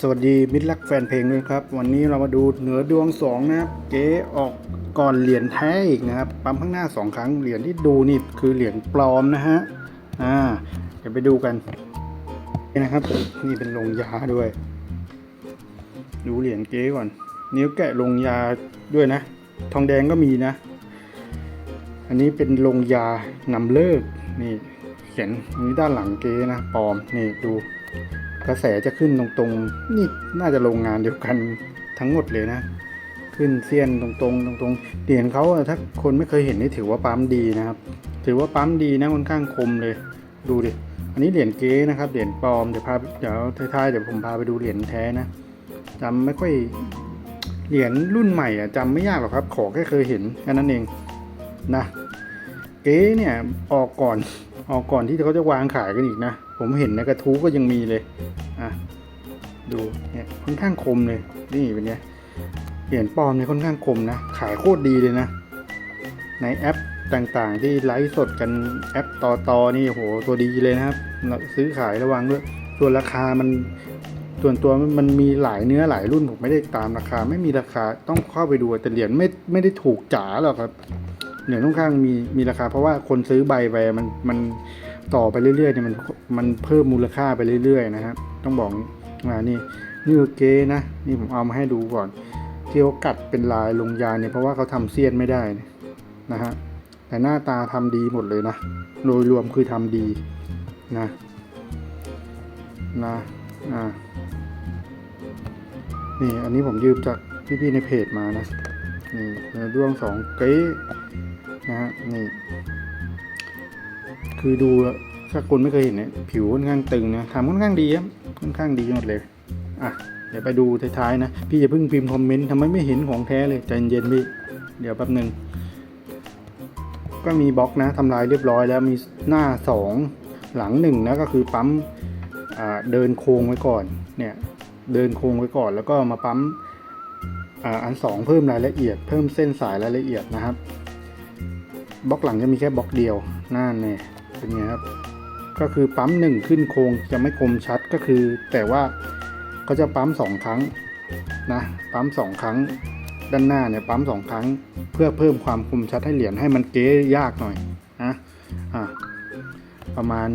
สวัสดีมิตรรักแฟนเพลงด้วยครับ วันนี้เรามาดูเหนือดวงสองนะครับเก๋ออกก่อนเหรียญแท้อีกนะครับปั๊มข้างหน้าสองครั้งเหรียญที่ดูนี่คือเหรียญปลอมนะฮะอ่าเดี๋ยวไปดูกันนะครับ นี่เป็นลงยาด้วย ดูเหรียญเก๋ก่อน นิ้วแกะลงยาด้วยนะ ทองแดงก็มีนะ อันนี้เป็นลงยานำเลิกนี่เขียนนนี้ด้านหลังเก๋นะปลอมนี่ดู กระแสจะขึ้นตรงๆ นี่น่าจะโรงงานเดียวกันทั้งหมดเลยนะ ขึ้นเสี้ยนตรงๆ ตรงๆเหรียญเขาถ้าคนไม่เคยเห็นนี่ถือว่าปั๊มดีนะครับ ถือว่าปั๊มดีนะค่อนข้างคมเลย ดูดิ อันนี้เหรียญเก๊นะครับ เหรียญปลอม เดี๋ยวพา เดี๋ยวท้ายๆ เดี๋ยวผมพาไปดูเหรียญแท้นะจำไม่ค่อย เหรียญรุ่นใหม่อะจำไม่ยากหรอกครับ ขอแค่เคยเห็นแค่นั้นเองนะ เก๊เนี่ยออกก่อน ออกก่อนที่เขาจะวางขายกันอีกนะ ผมเห็นในกระทู้ก็ยังมีเลยอะดูเนี่ยค่อนข้างคมเลยนี่เป็นไงเหรียญปลอมเนี่ยค่อนข้างคมนะขายโคตรดีเลยนะ ในแอปต่างๆ ที่ไลฟ์สดกันแอปต่อตอนี่โหตัวดีเลยนะครับเราซื้อขายระวังด้วยส่วนราคามันส่วนตัวมันมีหลายเนื้อหลายรุ่นผมไม่ได้ตามราคา ไม่มีราคาต้องเข้าไปดูแต่เหรียญไม่ไม่ได้ถูกจ๋าหรอกครับเหรียญค่อนข้างมีมีราคา เพราะว่าคนซื้อใบไปมันมัน ต่อไปเรื่อยๆเนี่ยมันมันเพิ่มมูลค่าไปเรื่อยๆนะครับ ต้องบอกว่านี่นี่โอเคนะนี่ผมเอามาให้ดูก่อน ที่เขากัดเป็นลายลงยาเนี่ยเพราะว่าเขาทำเสี้ยนไม่ได้นะฮะแต่หน้าตาทำดีหมดเลยนะโดยรวมคือทำดีนะนะอ่านี่อันนี้ผมยืมจากพี่ๆในเพจมานะนี่ด้วงสองเก๊นะฮะนี่ คือดูถ้าคนไม่เคยเห็นเนี่ยผิวค่อนข้างตึงนะทำค่อนข้างดีครับค่อนข้างดีหมดเลยอะเดี๋ยวไปดูท้ายๆนะ พี่อย่าเพิ่งพิมพ์คอมเมนต์ทำไมไม่เห็นของแท้เลยใจเย็นๆพี่ เดี๋ยวแป๊บหนึ่งก็มีบล็อกนะทำลายเรียบร้อยแล้วมีหน้าสองหลังหนึ่งนะก็คือปั๊มอ่าเดินโค้งไว้ก่อนเนี่ยเดินโค้งไว้ก่อน แล้วก็มาปั๊มอ่าอันสองเพิ่มรายละเอียด เพิ่มเส้นสายรายละเอียดนะครับบล็อกหลังจะมีแค่บล็อกเดียวหน้าเนี่ย เป็นไงครับ ก็คือปั๊มหนึ่งขึ้นโครงจะไม่คมชัดก็คือ แต่ว่าเขาจะปั๊มสองครั้งนะปั๊มสองครั้งด้านหน้าเนี่ยปั๊มสองครั้ง เพื่อเพิ่มความคมชัดให้เหรียญให้มันเก๊ยากหน่อยนะอะประมาณ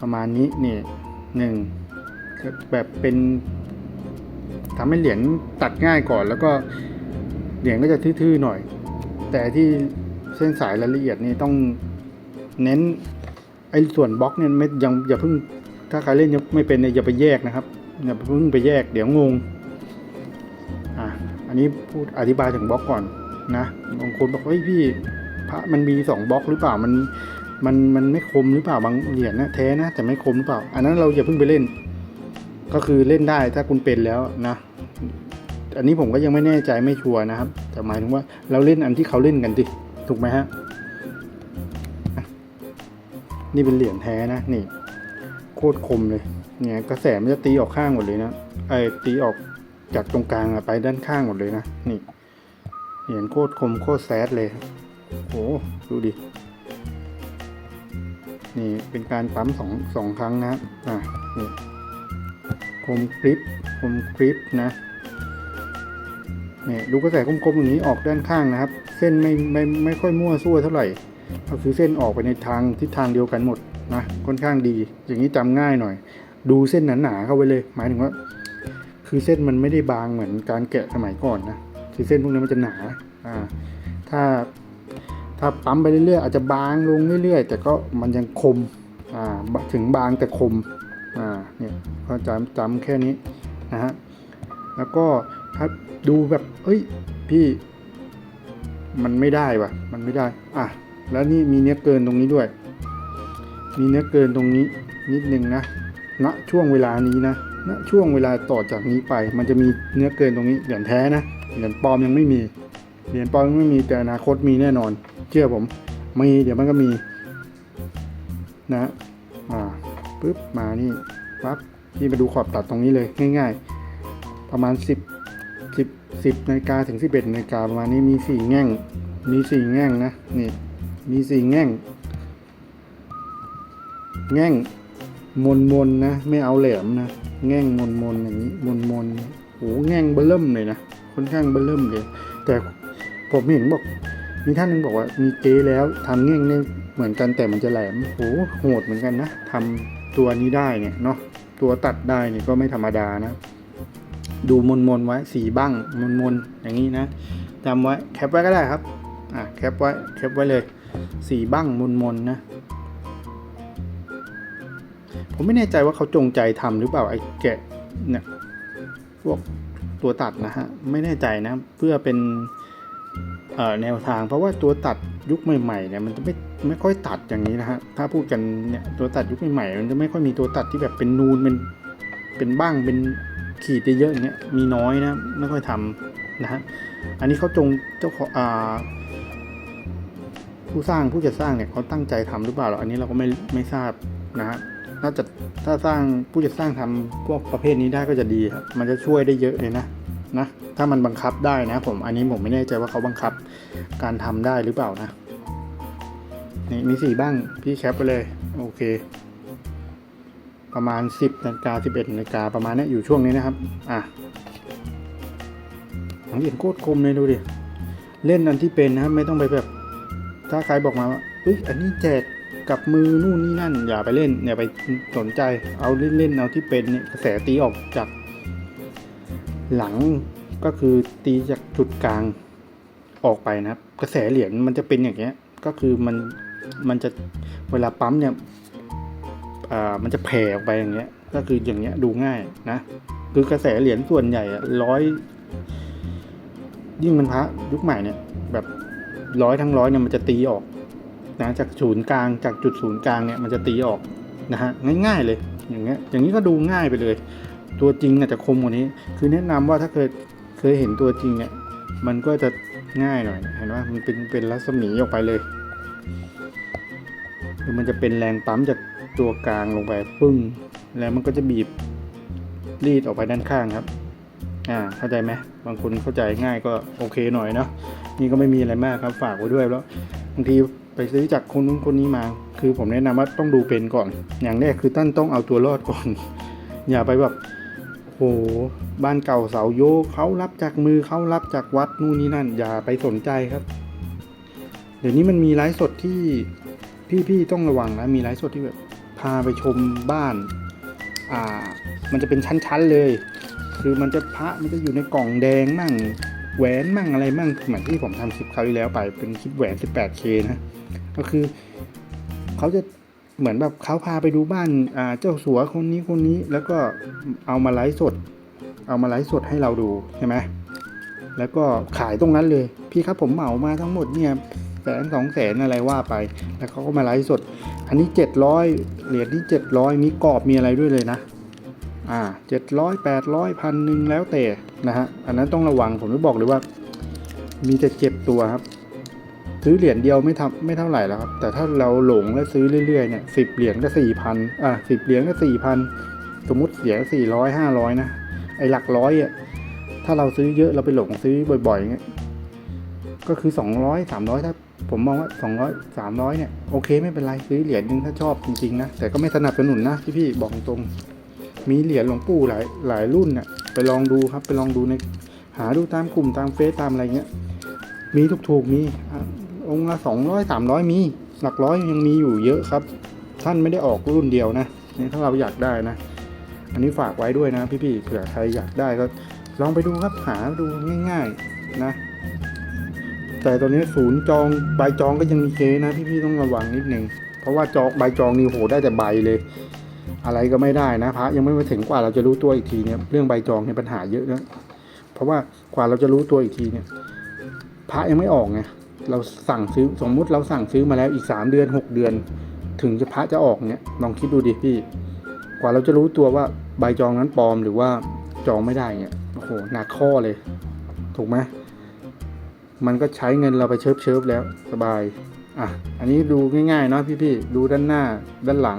ประมาณนี้นี่หนึ่งแบบเป็นทำให้เหรียญตัดง่ายก่อน แล้วก็เหรียญก็จะทื่อๆหน่อย แต่ที่เส้นสายรายละเอียดนี่ต้องเน้น ไอ้ส่วนบล็อกเนี่ยไม่ยังอย่าเพิ่งถ้าใครเล่นยังไม่เป็นเนี่ยอย่าไปแยกนะครับอย่าเพิ่งไปแยกเดี๋ยวงงอะอันนี้พูดอธิบายถึงบล็อกก่อนนะบางคนบอกเฮ้ยพี่พระมันมีสองบล็อกหรือเปล่ามันมันมันไม่คมหรือเปล่าบางเหรียญนะแท้นะแต่ไม่คมหรือเปล่า อันนั้นเราอย่าเพิ่งไปเล่น ก็คือเล่นได้ถ้าคุณเป็นแล้วนะ อันนี้ผมก็ยังไม่แน่ใจไม่ชัวร์นะครับแต่หมายถึงว่าเราเล่นอันที่เขาเล่นกันดิถูกไหมฮะอะ นี่เป็นเหรียญแท้นะนี่ โคตรคมเลย เนี่ยกระแสมันจะตีออกข้างหมดเลยนะไอตีออกจากตรงกลางอะไปด้านข้างหมดเลยนะนี่เหรียญโคตรคมโคตรแซดเลยโอ้ดูดินี่เป็นการปั๊มสองสองครั้งนะอะนี่คมกริปคมกริปนะเนี่ยดูกระแสกลมๆอย่างนี้ออกด้านข้างนะครับ เส้นไม่ไม่ไม่ค่อยมั่วซั่วเท่าไหร่ ก็คือเส้นออกไปในทางทิศทางเดียวกันหมดนะค่อนข้างดี อย่างนี้จำง่ายหน่อย ดูเส้นหนาๆเข้าไว้เลย หมายถึงว่า คือเส้นมันไม่ได้บางเหมือนการแกะสมัยก่อนนะคือเส้นพวกนี้มันจะหนาอ่าถ้าถ้าปั๊มไปเรื่อยๆอาจจะบางลงเรื่อยๆ แต่ก็มันยังคมอ่าถึงบางแต่คมอ่าเนี่ยก็จำจำแค่นี้นะฮะแล้วก็ถ้าดูแบบเอ้ยพี่มันไม่ได้ว่ะมันไม่ได้อะ แล้วนี่มีเนื้อเกินตรงนี้ด้วย มีเนื้อเกินตรงนี้นิดนึงนะณช่วงเวลานี้นะณช่วงเวลาต่อจากนี้ไป มันจะมีเนื้อเกินตรงนี้เหรียญแท้นะเหรียญปลอมยังไม่มีเหรียญปลอมยังไม่มีแต่อนาคตมีแน่นอน เชื่อผมมีเดี๋ยวมันก็มีนะอ่าปึ๊บมานี่ปั๊บพี่มาดูขอบตัดตรงนี้เลยง่าย ๆ ประมาณ 10 10 10นาฬิกาถึง 11นาฬิกาประมาณนี้มีสี่แง่งมีสี่แง่งนะนี่ มีสี่แง่ง แง่งมนมนนะ ไม่เอาแหลมนะ แง่งมนมนอย่างนี้มนมนโอ้แง่งเบลิ่มเลยนะค่อนข้างเบลิ่มเลย แต่ผมเห็นบอก มีท่านหนึงบอกว่ามีเก๊แล้วทำแง่งเนี่ยเหมือนกันแต่มันจะแหลมโอ้โหดเหมือนกันนะทำตัวนี้ได้เนี่ยเนาะตัวตัดได้เนี่ยก็ไม่ธรรมดานะ ดูมนมนไว้สีบ้างมนมนอย่างนี้นะจำไว้แคปไว้ก็ได้ครับอะแคปไว้แคปไว้เลย สีบ้างมนมนนะ ผมไม่แน่ใจว่าเขาจงใจทำหรือเปล่าไอ้แกะเนี่ยพวกตัวตัดนะฮะ ไม่แน่ใจนะ เพื่อเป็นแนวทางเพราะว่าตัวตัดยุคใหม่ๆเนี่ยมันจะไม่ไม่ค่อยตัดอย่างนี้นะฮะถ้าพูดกันเนี่ยตัวตัดยุคใหม่ๆมันจะไม่ค่อยมีตัวตัดที่แบบเป็นนูนเป็นเป็นบ้างเป็นขีดเยอะๆอย่างเงี้ยมีน้อยนะไม่ค่อยทำนะฮะอันนี้เขาจงเจ้าของอ่า ผู้สร้างผู้จัดสร้างเนี่ยเขาตั้งใจทำหรือเปล่าอันนี้เราก็ไม่ไม่ทราบนะฮะถ้าจะถ้าสร้างผู้จัดสร้างทำพวกประเภทนี้ได้ก็จะดีครับมันจะช่วยได้เยอะเลยนะนะถ้ามันบังคับได้นะ ผมอันนี้ผมไม่แน่ใจว่าเขาบังคับการทำได้หรือเปล่านะนี่มีสี่บ้างพี่แคปไปเลยโอเค ประมาณ 10นาฬิกา11นาฬิกาประมาณนี้อยู่ช่วงนี้นะครับอะหลังเห็นโคตรคมเลยดูดิเล่นอันที่เป็นนะครับไม่ต้องไปแบบ ถ้าใครบอกมาว่าเฮ้ยอันนี้แจกกับมือนู่นนี่นั่น อย่าไปเล่นอย่าไปสนใจเอาเล่นๆเอาที่เป็นเนี่ยกระแสตีออกจากหลังก็คือตีจากจุดกลางออกไปนะครับ กระแสเหรียญมันจะเป็นอย่างเงี้ย ก็คือมันมันจะเวลาปั๊มเนี่ยอ่ามันจะแผ่ออกไปอย่างเงี้ย ก็คืออย่างเงี้ยดูง่ายนะคือกระแสเหรียญส่วนใหญ่อะร้อยยิ่งมันพระยุคใหม่เนี่ย ร้อยทั้งร้อยเนี่ยมันจะตีออกนะจากศูนย์กลางจากจุดศูนย์กลางเนี่ยมันจะตีออกนะฮะง่ายๆเลยอย่างเงี้ยอย่างนี้ก็ดูง่ายไปเลย ตัวจริงอาจจะคมกว่านี้ คือแนะนำว่าถ้าเคยเคยเห็นตัวจริงเนี่ยมันก็จะง่ายหน่อยเห็นว่ามันเป็นเป็นรัศมีออกไปเลยคือมันจะเป็นแรงปั๊มจากตัวกลางลงไปปึ้ง แล้วมันก็จะบีบรีดออกไปด้านข้างครับ อ่าเข้าใจไหมบางคนเข้าใจง่ายก็โอเคหน่อยเนาะนี่ก็ไม่มีอะไรมากครับฝากไว้ด้วยแล้วบางทีไปซื้อจากคนนู้นคนนี้มา คือผมแนะนำว่าต้องดูเป็นก่อน อย่างแรกคือตั้นต้องเอาตัวรอดก่อน อย่าไปแบบโหบ้านเก่าเสาโยเขารับจากมือเขารับจากวัดนู่นนี่นั่น อย่าไปสนใจครับ เดี๋ยวนี้มันมีไลฟ์สดที่พี่ๆต้องระวังนะมีไลฟ์สดที่แบบพาไปชมบ้าน อ่า มันจะเป็นชั้นๆเลย คือมันจะพระมันจะอยู่ในกล่องแดงมั่งแหวนมั่งอะไรมั่งเหมือนที่ผมทำคลิปคราวที่แล้วไปเป็นคลิปแหวน 18K นะก็คือเขาจะเหมือนแบบเขาพาไปดูบ้านเจ้าสัวคนนี้คนนี้แล้วก็เอามาไลฟ์สด เอามาไลฟ์สดให้เราดูใช่ไหมแล้วก็ขายตรงนั้นเลย พี่ครับผมเหมามาทั้งหมดเนี่ยแสนสองแสนอะไรว่าไป แล้วเขาก็มาไลฟ์สด อันนี้เจ็ดร้อยเหรียญที่เจ็ดร้อยมีกรอบมีอะไรด้วยเลยนะ อ่าเจ็ดร้อยแปดร้อยพันหนึ่งแล้วแต่นะฮะอันนั้นต้องระวังผมจะบอกเลยว่า มีแต่เจ็บตัวครับ ซื้อเหรียญเดียวไม่ทำไม่เท่าไหร่แล้วครับ แต่ถ้าเราหลงแล้วซื้อเรื่อยๆเนี่ยสิบเหรียญก็สี่พันอ่าสิบเหรียญก็สี่พันสมมติเสียสี่ร้อยห้าร้อยนะไอ้หลักร้อยอะถ้าเราซื้อเยอะเราไปหลงซื้อบ่อยๆเงี้ยก็คือสองร้อยสามร้อยถ้าผมมองว่าสองร้อยสามร้อยเนี่ย โอเคไม่เป็นไร ซื้อเหรียญหนึงถ้าชอบจริง ๆ นะ แต่ก็ไม่สนับสนุนนะพี่พี่ๆบอกตรง มีเหรียญหลวงปู่หลายหลายรุ่นน่ะไปลองดูครับไปลองดูในหาดูตามกลุ่มตามเฟซตามอะไรเงี้ยมีถูกๆมีองค์ละสองร้อยสามร้อยมี หลักร้อยยังมีอยู่เยอะครับ ท่านไม่ได้ออกรุ่นเดียวนะนี่ถ้าเราอยากได้นะ อันนี้ฝากไว้ด้วยนะพี่ๆเผื่อใครอยากได้ก็ลองไปดูครับหาดูง่าย ๆนะแต่ตอนนี้ศูนย์จองใบจองก็ยังมีเคนะพี่ๆต้องระวังนิดนึงเพราะว่าจองใบจองนี่โหได้แต่ใบเลย อะไรก็ไม่ได้นะพระยังไม่มาถึงกว่าเราจะรู้ตัวอีกทีเนี่ยเรื่องใบจองเนี่ยปัญหาเยอะนะเพราะว่ากว่าเราจะรู้ตัวอีกทีเนี่ย พระยังไม่ออกไงเราสั่งซื้อสมมุติเราสั่งซื้อมาแล้วอีกสามเดือนหกเดือน ถึงจะพระจะออกเนี่ยลองคิดดูดิพี่ กว่าเราจะรู้ตัวว่าใบจองนั้นปลอมหรือว่าจองไม่ได้เนี่ยโอ้โหหนักข้อเลย ถูกไหมมันก็ใช้เงินเราไปเชิบเชิบแล้วสบายอะอันนี้ดูง่ายๆเนาะพี่ๆดูด้านหน้าด้านหลัง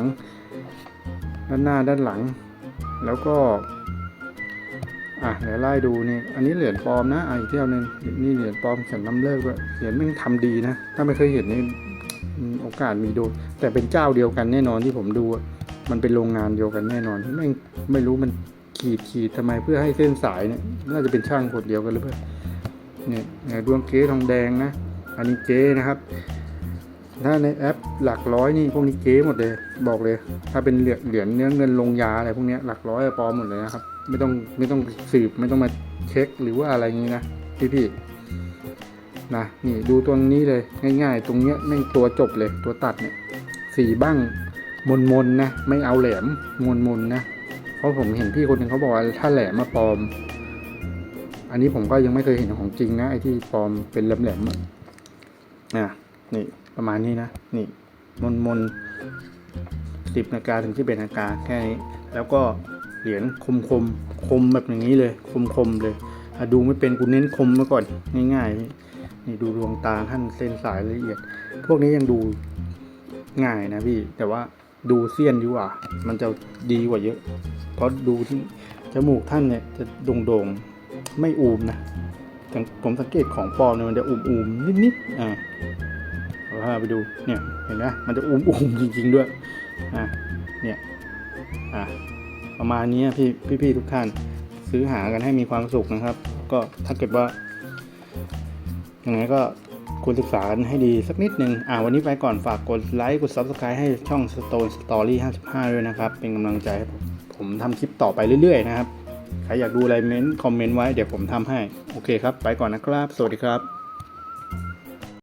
ด้านหน้าด้านหลัง แล้วก็ อะเดี๋ยวไล่ดูนี่ อันนี้เหรียญปลอมนะอะอีกเที่ยวหนึงนี่เหรียญปลอมเขียนน้ำเลิกด้วยเหรียญม่งทำดีนะ ถ้าไม่เคยเห็นนี่โอกาสมีดู แต่เป็นเจ้าเดียวกันแน่นอนที่ผมดู มันเป็นโรงงานเดียวกันแน่นอนไม่ไม่รู้มันขีดขีดทำไมเพื่อให้เส้นสายเนี่ยน่าจะเป็นช่างคนเดียวกันหรือเปล่าเนี่ยเนี่ยดวงเก๊ทองแดงนะ อันนี้เก๊นะครับ ถ้าในแอปหลักร้อยนี่พวกนี้เก๊หมดเลย บอกเลย ถ้าเป็นเหรียญเหรียญเนื้อเงินลงยาอะไรพวกนี้หลักร้อยอะปลอมหมดเลยนะครับ ไม่ต้องไม่ต้องสืบไม่ต้องมาเช็คหรือว่าอะไรอย่างนี้นะพี่พี่ๆนะนี่ดูตัวนี้เลยง่าย ๆ ตรงเนี้ยแม่งตัวจบเลยตัวตัดเนี่ยสีบ้างมนมนๆนะไม่เอาแหลมมนมนๆนะเพราะผมเห็นพี่คนหนึ่งเขาบอกว่าถ้าแหลมมาปลอม อันนี้ผมก็ยังไม่เคยเห็นของจริงนะไอ้ที่ปลอมเป็นแหลมๆอะอะนี่ ประมาณนี้นะ นี่มนมนสิบนาฬิกาถึงที่เป็นนาฬิกาแค่นี้ แล้วก็เหรียญคมคมคมแบบอย่างนี้เลย คมคมเลยดูไม่เป็นกูเน้นคมมาก่อนง่ายๆนี่ดูดวงตาท่านเส้นสายละเอียด พวกนี้ยังดูง่ายนะพี่ แต่ว่าดูเสี้ยนดีกว่า มันจะดีกว่าเยอะ เพราะดูที่จมูกท่านเนี่ยจะโด่งๆ ไม่อูมนะแต่ผมสังเกตของปลอมเนี่ยมันจะอูมๆนิดๆ อ่า พาไปดู เนี่ยเห็นไหมมันจะอูมๆจริง ๆ ด้วยอะเนี่ยอะประมาณนี้พี่พี่ๆทุกท่านซื้อหากันให้มีความสุขนะครับ ก็ถ้าเกิดว่ายังไงก็ควรศึกษากันให้ดีสักนิดนึง อ่าวันนี้ไปก่อนฝากกดไลค์กด Subscribe ให้ช่อง Stone Story 55 ด้วยนะครับ เป็นกำลังใจให้ผมผมทำคลิปต่อไปเรื่อย ๆ นะครับ ใครอยากดูอะไรเม้นคอมเมนต์ไว้เดี๋ยวผมทำให้ โอเคครับ ไปก่อนนะครับ สวัสดีครับ